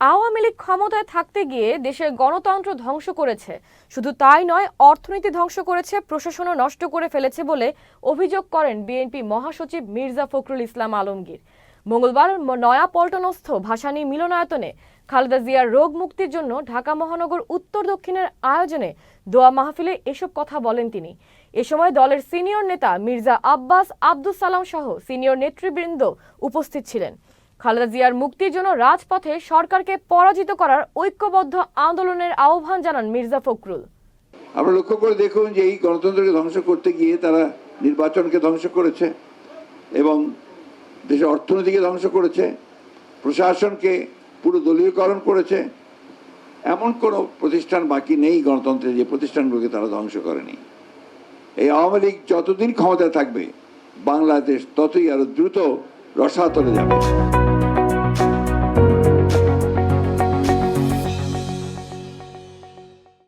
আওয়ামী লীগ ক্ষমতায় থাকতে গিয়ে দেশের গণতন্ত্র ধ্বংস করেছে। শুধু তাই নয়, অর্থনীতি ধ্বংস করেছে, প্রশাসনও নষ্ট করে ফেলেছে বলে অভিযোগ করেন বিএনপি মহাসচিব মির্জা ফখরুল ইসলাম আলমগীর। মঙ্গলবার ম- নয়াপল্টনস্থ ভাসানী মিলনায়তনে খালেদা জিয়ার রোগ মুক্তির জন্য ঢাকা মহানগর উত্তর দক্ষিণের আয়োজনে দোয়া মাহফিলে এসব কথা বলেন তিনি। এ সময় দলের সিনিয়র নেতা মির্জা আব্বাস আব্দুস সালাম সহ সিনিয়র নেতৃবৃন্দ উপস্থিত ছিলেন। খালেদা জিয়ার মুক্তির জন্য রাজপথে সরকারকে পরাজিত করার ঐক্যবদ্ধ আন্দোলনের আহ্বান জানান মির্জা ফখরুল। আমরা লক্ষ্য করে দেখুন যে এই গণতন্ত্রকে ধ্বংস করতে গিয়ে তারা নির্বাচনকে ধ্বংস করেছে এবং দেশের অর্থনীতিকে ধ্বংস করেছে, প্রশাসনকে পুরো দলীয়করণ করেছে। এমন কোনো প্রতিষ্ঠান বাকি নেই গণতন্ত্রের যে প্রতিষ্ঠানগুলোকে তারা ধ্বংস করেনি। এই আওয়ামী লীগ যতদিন ক্ষমতায় থাকবে, বাংলাদেশ ততই আরও দ্রুত রসাতলে যাবে।